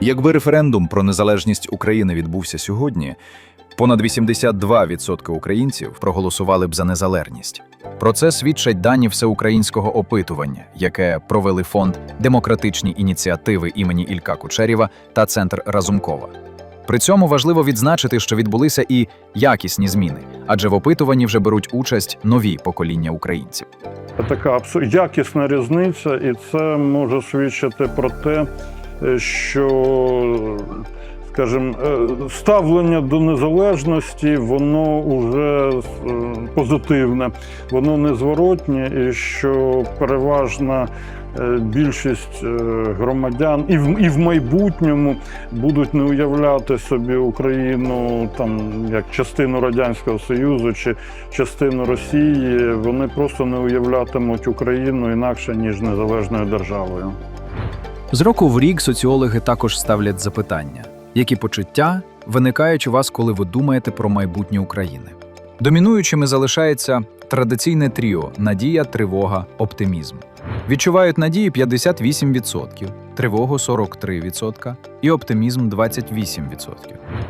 Якби референдум про незалежність України відбувся сьогодні, понад 82% українців проголосували б за незалежність. Про це свідчать дані всеукраїнського опитування, яке провели фонд демократичні ініціативи імені Ілька Кучерєва та Центр Разумкова. При цьому важливо відзначити, що відбулися і якісні зміни, адже в опитуванні вже беруть участь нові покоління українців. Така якісна різниця, і це може свідчити про те, що, скажімо, е, ставлення до незалежності, воно вже е, позитивне, воно незворотнє, і що переважна е, більшість е, громадян і в, і в майбутньому будуть не уявляти собі Україну там як частину Радянського Союзу чи частину Росії, вони просто не уявлятимуть Україну інакше ніж незалежною державою. З року в рік соціологи також ставлять запитання, які почуття виникають у вас, коли ви думаєте про майбутнє України. Домінуючими залишається традиційне тріо надія, тривога, оптимізм. Відчувають надії 58%, тривогу 43% і оптимізм 28%.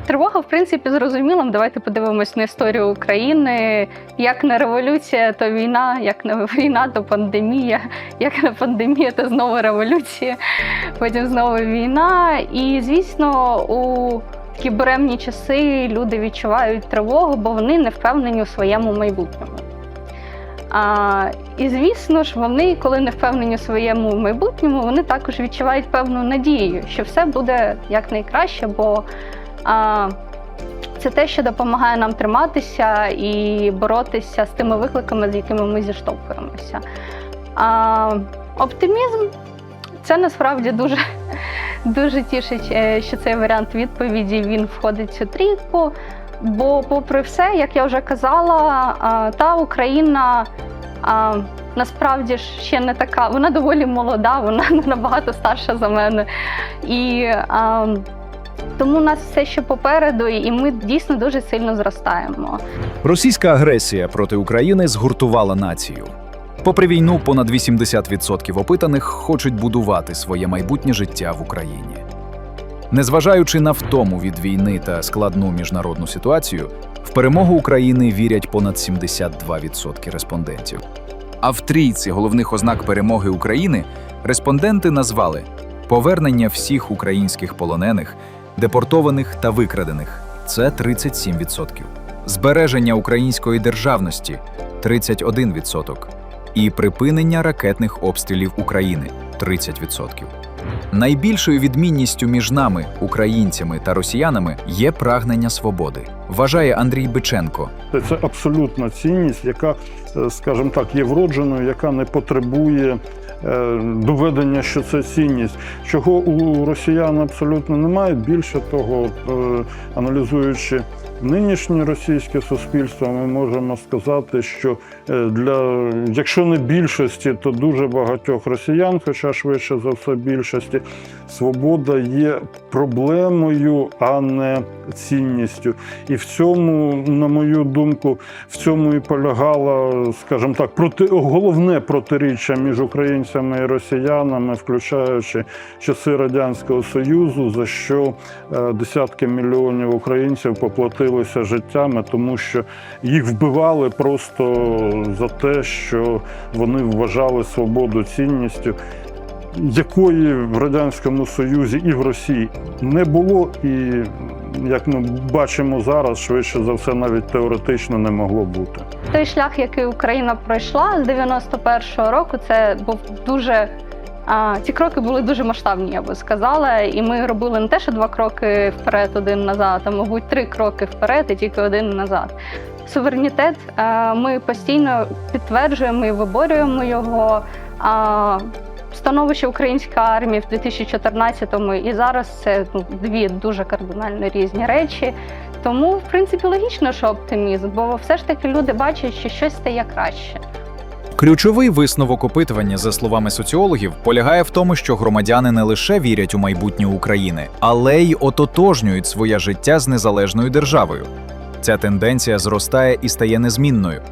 Тривога, в принципі, зрозуміла. Давайте подивимось на історію України. Як не революція, то війна, як не війна, то пандемія, як не пандемія, то знову революція, потім знову війна. І, звісно, у такі буремні часи люди відчувають тривогу, бо вони не впевнені у своєму майбутньому. А, і звісно ж, вони, коли не впевнені у своєму майбутньому, вони також відчувають певну надію, що все буде якнайкраще, бо а, це те, що допомагає нам триматися і боротися з тими викликами, з якими ми зіштовхуємося. А, оптимізм це насправді дуже, дуже тішить, е, що цей варіант відповіді він входить в цю трійку. Бо, попри все, як я вже казала, та Україна насправді ще не така, вона доволі молода, вона набагато старша за мене. І тому у нас все ще попереду, і ми дійсно дуже сильно зростаємо. Російська агресія проти України згуртувала націю. Попри війну, понад 80% опитаних хочуть будувати своє майбутнє життя в Україні. Незважаючи на втому від війни та складну міжнародну ситуацію, в перемогу України вірять понад 72% респондентів. А в трійці головних ознак перемоги України респонденти назвали повернення всіх українських полонених, депортованих та викрадених це 37%, збереження української державності 31% і припинення ракетних обстрілів України 30%. Найбільшою відмінністю між нами, українцями та росіянами, є прагнення свободи, вважає Андрій Биченко, Це- абсолютна цінність, яка, е, скажімо так, є вродженою, яка не потребує е, доведення, що це цінність. Чого у росіян абсолютно немає. Більше того, е, аналізуючи нинішнє російське суспільство, ми можемо сказати, що для якщо не більшості, то дуже багатьох росіян, хоча швидше за все більшості, свобода є проблемою, а не цінністю. І в цьому, на мою думку, в цьому і полягало, скажімо так, проти головне протиріччя між українцями і росіянами, включаючи часи радянського союзу, за що е, десятки мільйонів українців поплатилися життями, тому що їх вбивали просто за те, що вони вважали свободу цінністю. Якої в радянському союзі і в Росії не було, і як ми бачимо зараз, швидше за все, навіть теоретично не могло бути. Той шлях, який Україна пройшла з 91-го року, це був дуже. Ці кроки були дуже масштабні, я би сказала. І ми робили не те, що два кроки вперед, один назад, а мабуть, три кроки вперед і тільки один назад. Суверенітет ми постійно підтверджуємо і виборюємо його. Становище української армії в 2014-му і зараз це ну, дві дуже кардинально різні речі. Тому, в принципі, логічно, що оптимізм, бо все ж таки люди бачать, що щось стає краще. Ключовий висновок опитування, за словами соціологів, полягає в тому, що громадяни не лише вірять у майбутнє України, але й ототожнюють своє життя з незалежною державою. Ця тенденція зростає і стає незмінною.